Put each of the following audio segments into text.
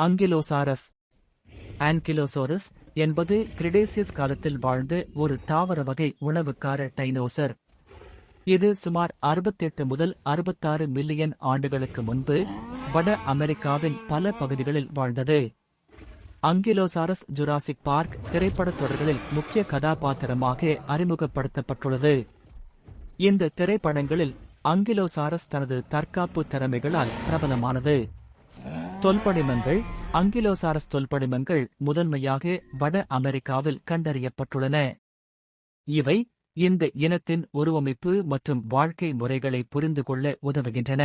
அங்கிலோசாரஸ் ஆன்கிலோசோரஸ் என்பது கிரிடேசியஸ் காலத்தில் வாழ்ந்த ஒரு தாவர வகை உணவுக்கார டைனோசர். இது சுமார் 68 முதல் 66 மில்லியன் ஆண்டுகளுக்கு முன்பு வட அமெரிக்காவின் பல பகுதிகளில் வாழ்ந்தது. அங்கிலோசாரஸ் ஜுராசிக் பார்க் திரைப்படத் தொடர்களில் முக்கிய கதாபாத்திரமாக அறிமுகப்படுத்தப்பட்டுள்ளது. இந்த திரைப்படங்களில் அங்கிலோசாரஸ் தனது தற்காப்பு திறமைகளால் பிரபலமானது. தொல்படிமங்கள் அங்கிலோசாரஸ் தொல்படிமங்கள் முதன்மையாக வட அமெரிக்காவில் கண்டறியப்பட்டுள்ளன. இவை இந்த இனத்தின் உருவமைப்பு மற்றும் வாழ்க்கை முறைகளை புரிந்து கொள்ள உதவுகின்றன.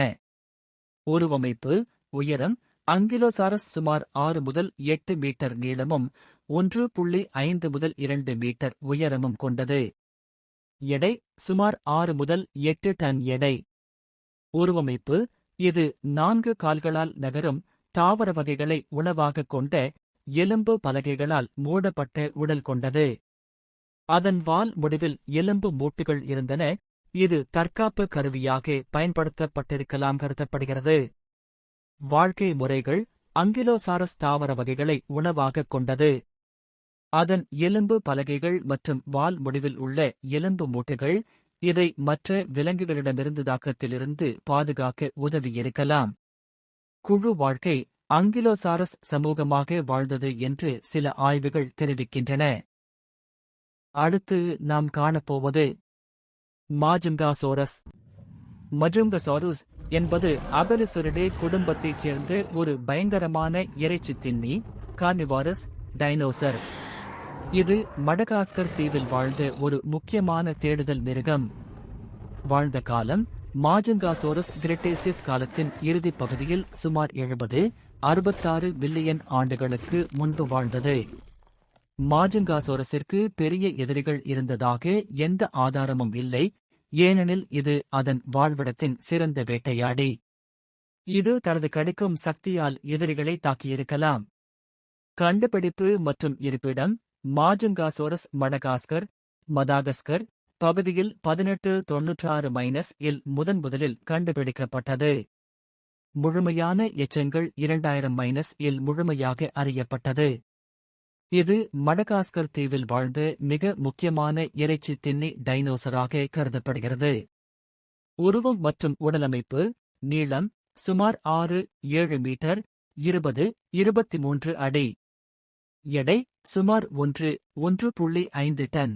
உருவமைப்பு உயரம் அங்கிலோசாரஸ் சுமார் ஆறு முதல் எட்டு மீட்டர் நீளமும் ஒன்று புள்ளி ஐந்து முதல் இரண்டு மீட்டர் உயரமும் கொண்டது. எடை சுமார் ஆறு முதல் எட்டு டன் எடை. உருவமைப்பு இது நான்கு கால்களால் நகரும் தாவர வகைகளை உணவாகக் கொண்ட எலும்பு பலகைகளால் மூடப்பட்ட உடல் கொண்டது. அதன் வால் முடிவில் எலும்பு மூட்டுகள் இருந்தன. இது தற்காப்பு கருவியாக பயன்படுத்தப்பட்டிருக்கலாம் கருதப்படுகிறது. வாழ்க்கை முறைகள் அங்கிலோசாரஸ் தாவர வகைகளை உணவாகக் கொண்டது. அதன் எலும்பு பலகைகள் மற்றும் வால் முடிவில் உள்ள எலும்பு மூட்டுகள் இதை மற்ற விலங்குகளிடமிருந்து தாக்கத்திலிருந்து பாதுகாக்க உதவியிருக்கலாம். குழு வாழ்க்கை அங்கிலோசாரஸ் சமூகமாக வாழ்ந்தது என்று சில ஆய்வுகள் தெரிவிக்கின்றன. அடுத்து நாம் காணப்போவது மாஜுங்காசோரஸ். மஜுங்கசாரஸ் என்பது அபெலிசுரிடே குடும்பத்தைச் சேர்ந்த ஒரு பயங்கரமான இறைச்சி தின்னி கார்னிவாரஸ் டைனோசர். இது மடகாஸ்கர் தீவில் வாழ்ந்த ஒரு முக்கியமான தேடுதல் மிருகம். வாழ்ந்த காலம் மாஜங்காசோரஸ் கிரெட்டேசியஸ் காலத்தின் இறுதிப் பகுதியில் சுமார் எழுபது அறுபத்தாறு பில்லியன் ஆண்டுகளுக்கு முன்பு வாழ்ந்தது. மாஜுங்காசோரஸிற்கு பெரிய எதிரிகள் இருந்ததாக எந்த ஆதாரமும் இல்லை ஏனெனில் இது அதன் வாழ்விடத்தின் சிறந்த வேட்டையாடி. இது தனது கடிக்கும் சக்தியால் எதிரிகளை தாக்கியிருக்கலாம். கண்டுபிடிப்பு மற்றும் இருப்பிடம் மாஜுங்காசோரஸ் மடகாஸ்கர் மதாகஸ்கர் பகுதியில் பதினெட்டு தொன்னூற்றாறு மைனஸ் இல் முதன் முதலில் கண்டுபிடிக்கப்பட்டது. முழுமையான எச்சங்கள் இரண்டாயிரம் மைனஸ் இல் முழுமையாக அறியப்பட்டது. இது மடகாஸ்கர் தீவில் வாழ்ந்த மிக முக்கியமான இறைச்சி தின்னி டைனோசராக கருதப்படுகிறது. உருவம் மற்றும் உடலமைப்பு நீளம் சுமார் ஆறு ஏழு மீட்டர் இருபது இருபத்தி மூன்று அடி. எடை சுமார் ஒன்று ஒன்று புள்ளி ஐந்து டன்.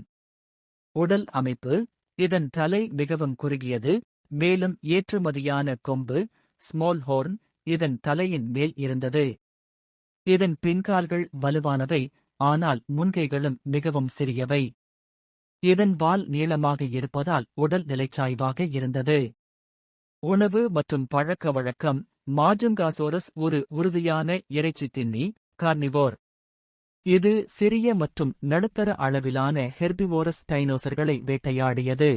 உடல் அமைப்பு இதன் தலை மிகவும் குறுகியது மேலும் ஏற்றுமதியான கொம்பு ஸ்மால் ஹோர்ன் இதன் தலையின் மேல் இருந்தது. இதன் பின்கால்கள் வலுவானவை ஆனால் முன்கைகளும் மிகவும் சிறியவை. இதன் வால் நீளமாக இருப்பதால் உடல் நிலைச்சாய்வாக இருந்தது. உணவு மற்றும் பழக்க வழக்கம் மாஜுங்காசோரஸ் ஒரு உறுதியான இறைச்சி தின்னி கார்னிவோர் இது சிறிய மற்றும் நடுத்தர அளவிலான ஹெர்பிவோரஸ் டைனோசர்களை வேட்டையாடியது.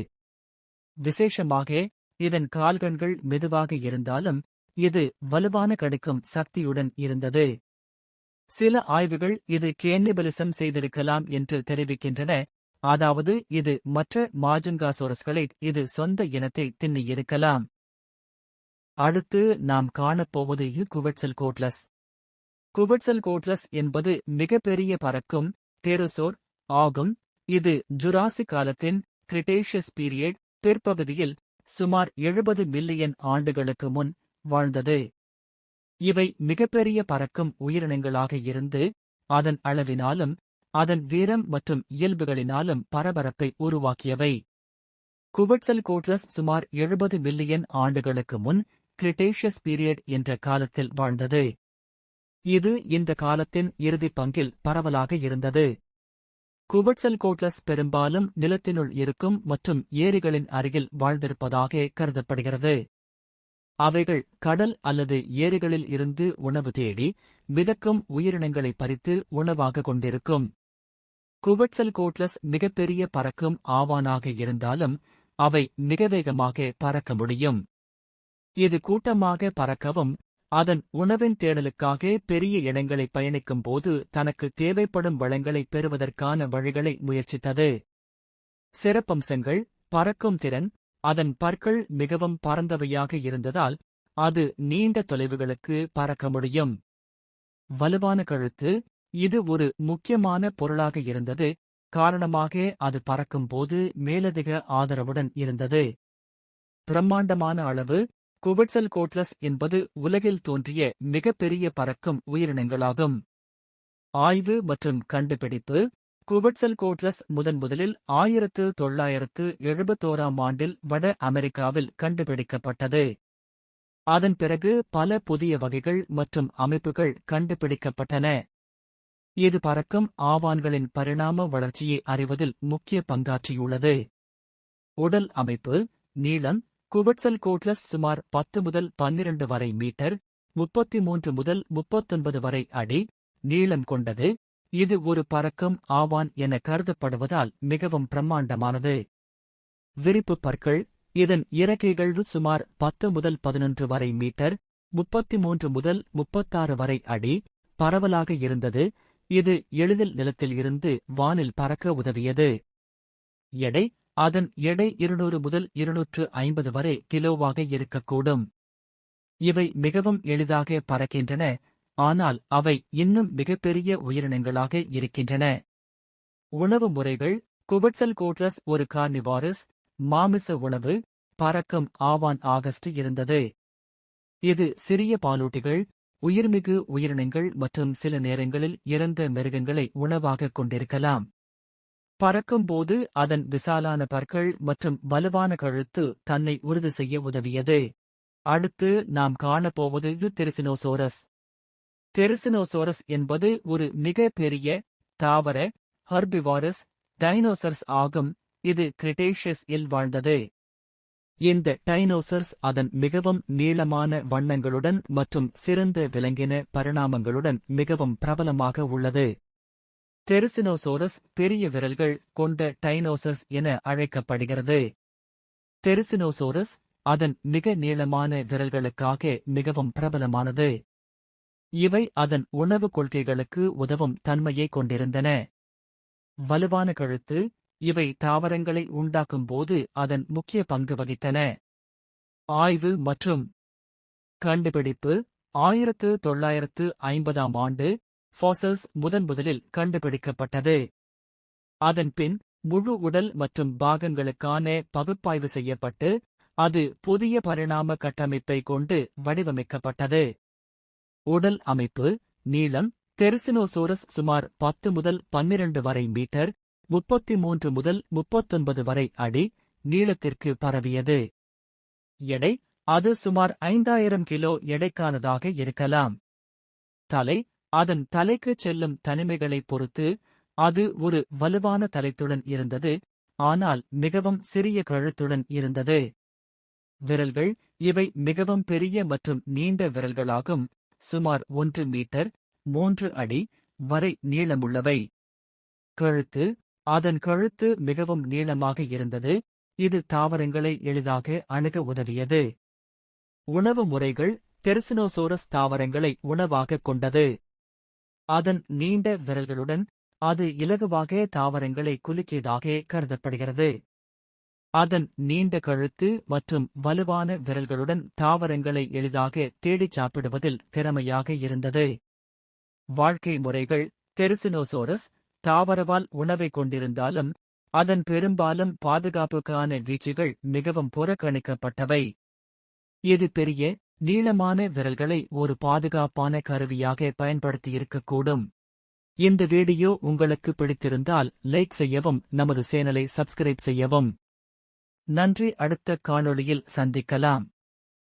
விசேஷமாக இதன் கால்கண்கள் மெதுவாக இருந்தாலும் இது வலுவான கடுக்கும் சக்தியுடன் இருந்தது. சில ஆய்வுகள் இது கேன்னிபலிசம் செய்திருக்கலாம் என்று தெரிவிக்கின்றன. அதாவது இது மற்ற மாஜுங்காசோரஸ்களை இது சொந்த இனத்தை தின்னியிருக்கலாம். அடுத்து நாம் காணப்போவது குவெட்சல் கோட்லஸ். குவெட்சல் கோட்லஸ் என்பது மிகப்பெரிய பறக்கும் தெருசோர் ஆகும். இது ஜுராசிக் காலத்தின் கிரிட்டேஷியஸ் பீரியட் பிற்பகுதியில் சுமார் எழுபது மில்லியன் ஆண்டுகளுக்கு முன் வாழ்ந்தது. இவை மிகப்பெரிய பறக்கும் உயிரினங்களாக இருந்து அதன் அளவினாலும் அதன் வீரம் மற்றும் இயல்புகளினாலும் பரபரப்பை உருவாக்கியவை. குவெட்சல் கோட்லஸ் சுமார் எழுபது மில்லியன் ஆண்டுகளுக்கு முன் கிரிட்டேஷியஸ் பீரியட் என்ற காலத்தில் வாழ்ந்தது. இது இந்த காலத்தின் இறுதிப் பங்கில் பரவலாக இருந்தது. குபட்சல் கோட்லஸ் பெரும்பாலும் நிலத்தினுள் இருக்கும் மற்றும் ஏரிகளின் அருகில் வாழ்ந்திருப்பதாக கருதப்படுகிறது. அவைகள் கடல் அல்லது ஏரிகளில் இருந்து உணவு தேடி மிதக்கும் உயிரினங்களை பறித்து உணவாக கொண்டிருக்கும். குபட்சல் கோட்லஸ் மிகப்பெரிய பறக்கும் ஆவானாக இருந்தாலும் அவை மிக வேகமாக பறக்க முடியும். இது கூட்டமாக பறக்கவும் அதன் உணவின் தேடலுக்காக பெரிய இடங்களை பயணிக்கும் போது தனக்கு தேவைப்படும் வளங்களை பெறுவதற்கான வழிகளை முயற்சித்தது. சிறப்பம்சங்கள் பறக்கும் திறன் அதன் பற்கள் மிகவும் பறந்தவையாக இருந்ததால் அது நீண்ட தொலைவுகளுக்கு பறக்க முடியும். வலுவான கழுத்து இது ஒரு முக்கியமான பொருளாக இருந்தது காரணமாக அது பறக்கும்போது மேலதிக ஆதரவுடன் இருந்தது. பிரம்மாண்டமான அளவு குவிட்சல் கோட்லஸ் என்பது உலகில் தோன்றிய மிகப்பெரிய பறக்கும் உயிரினங்களாகும். ஆய்வு மற்றும் கண்டுபிடிப்பு. குவிட்சல் கோட்லஸ் முதன் முதலில் ஆயிரத்து தொள்ளாயிரத்து எழுபத்தோராம் ஆண்டில் வட அமெரிக்காவில் கண்டுபிடிக்கப்பட்டது. அதன் பிறகு பல புதிய வகைகள் மற்றும் அமைப்புகள் கண்டுபிடிக்கப்பட்டன. இது பறக்கும் ஆவான்களின் பரிணாம வளர்ச்சியை அறிவதில் முக்கிய பங்காற்றியுள்ளது. உடல் அமைப்பு நீளம் குவட்சல் கோட்லஸ் சுமார் பத்து முதல் பன்னிரண்டு வரை மீட்டர் முப்பத்தி மூன்று முதல் முப்பத்தொன்பது வரை அடி நீளம் கொண்டது. இது ஒரு பறக்கும் ஆவான் என கருதப்படுவதால் மிகவும் பிரம்மாண்டமானது. விரிப்பு பற்கள் இதன் இறக்கைகள் சுமார் பத்து முதல் பதினொன்று வரை மீட்டர் முப்பத்தி மூன்று முதல் முப்பத்தாறு வரை அடி பரவலாக இருந்தது. இது எளிதில் நிலத்தில் இருந்து வானில் பறக்க உதவியது. எடை அதன் எடை இருநூறு முதல் இருநூற்று ஐம்பது வரை கிலோவாக இருக்கக்கூடும். இவை மிகவும் எளிதாக பறக்கின்றன ஆனால் அவை இன்னும் மிகப்பெரிய உயிரினங்களாக இருக்கின்றன. உணவு முறைகள் குபட்சல் கோட்ரஸ் ஒரு கார்னிவாரஸ் மாமிச உணவு பறக்கும் ஆவான் ஆகஸ்ட் இருந்தது. இது சிறிய பாலூட்டிகள் உயிர்மிகு உயிரினங்கள் மற்றும் சில நேரங்களில் இறந்த மிருகங்களை உணவாகக் கொண்டிருக்கலாம். பறக்கும்போது அதன் விசாலான பற்கள் மற்றும் வலுவான கழுத்து தன்னை உறுதி செய்ய உதவியது. அடுத்து நாம் காணப்போவது தெரிசினோசோரஸ் தெரிசினோசோரஸ் என்பது ஒரு மிக பெரிய தாவர ஹர்பிவாரஸ் டைனோசர்ஸ் ஆகும். இது கிரிட்டேஷியஸ் இல் வாழ்ந்தது. இந்த டைனோசர்ஸ் அதன் மிகவும் நீளமான வண்ணங்களுடன் மற்றும் சிறந்த விலங்கின பரிணாமங்களுடன் மிகவும் பிரபலமாக உள்ளது. தெரிசினோசோரஸ் பெரிய விரல்கள் கொண்ட டைனோசர்ஸ் என அழைக்கப்படுகிறது. தெரிசினோசோரஸ் அதன் மிக நீளமான விரல்களுக்காக மிகவும் பிரபலமானது. இவை அதன் உணவு கொள்கைகளுக்கு உதவும் தன்மையை கொண்டிருந்தன. வலுவான கழுத்து இவை தாவரங்களை உண்டாக்கும் போது அதன் முக்கிய பங்கு வகித்தன. ஆய்வு மற்றும் கண்டுபிடிப்பு ஆயிரத்து தொள்ளாயிரத்து ஐம்பதாம் ஆண்டு ஃபாசல்ஸ் முதன் முதலில் கண்டுபிடிக்கப்பட்டது அதன்பின் முழு உடல் மற்றும் பாகங்களுக்கான பகுப்பாய்வு செய்யப்பட்டு அது புதிய பரிணாம கட்டமைப்பை கொண்டு வடிவமைக்கப்பட்டது. உடல் அமைப்பு நீளம் தெரிசினோசோரஸ் சுமார் பத்து முதல் பன்னிரண்டு வரை மீட்டர் முப்பத்தி மூன்று முதல் முப்பத்தொன்பது வரை அடி நீளத்திற்கு பரவியது. எடை அது சுமார் ஐந்தாயிரம் கிலோ எடைக்கானதாக இருக்கலாம். தலை அதன் தலைக்குச் செல்லும் தனிமைகளைப் பொறுத்து அது ஒரு வலுவான தலைத்துடன் இருந்தது ஆனால் மிகவும் சிறிய கழுத்துடன் இருந்தது. விரல்கள் இவை மிகவும் பெரிய மற்றும் நீண்ட விரல்களாகும் சுமார் ஒன்று மீட்டர் மூன்று அடி வரை நீளமுள்ளவை. கழுத்து அதன் கழுத்து மிகவும் நீளமாக இருந்தது இது தாவரங்களை எளிதாக அணுக உதவியது. உணவு முறைகள் தெரசினோசோரஸ் தாவரங்களை உணவாகக் கொண்டது. அதன் நீண்ட விரல்களுடன் அது இலகுவாக தாவரங்களை குலுக்கியதாக கருதப்படுகிறது. அதன் நீண்ட கழுத்து மற்றும் வலுவான விரல்களுடன் தாவரங்களை எளிதாக தேடிச் சாப்பிடுவதில் திறமையாக இருந்தது. வாழ்க்கை முறைகள் தெருசினோசோரஸ் தாவரவால் உணவை கொண்டிருந்தாலும் அதன் பெரும்பாலும் பாதுகாப்புக்கான வீச்சுகள் மிகவும் புறக்கணிக்கப்பட்டவை. இது பெரிய நீளமான விரல்களை ஒரு பாதுகாப்பான கருவியாக பயன்படுத்தியிருக்கக்கூடும். இந்த வீடியோ உங்களுக்கு பிடித்திருந்தால் லைக் செய்யவும் நமது சேனலை சப்ஸ்கிரைப் செய்யவும். நன்றி அடுத்த காணொளியில் சந்திக்கலாம்.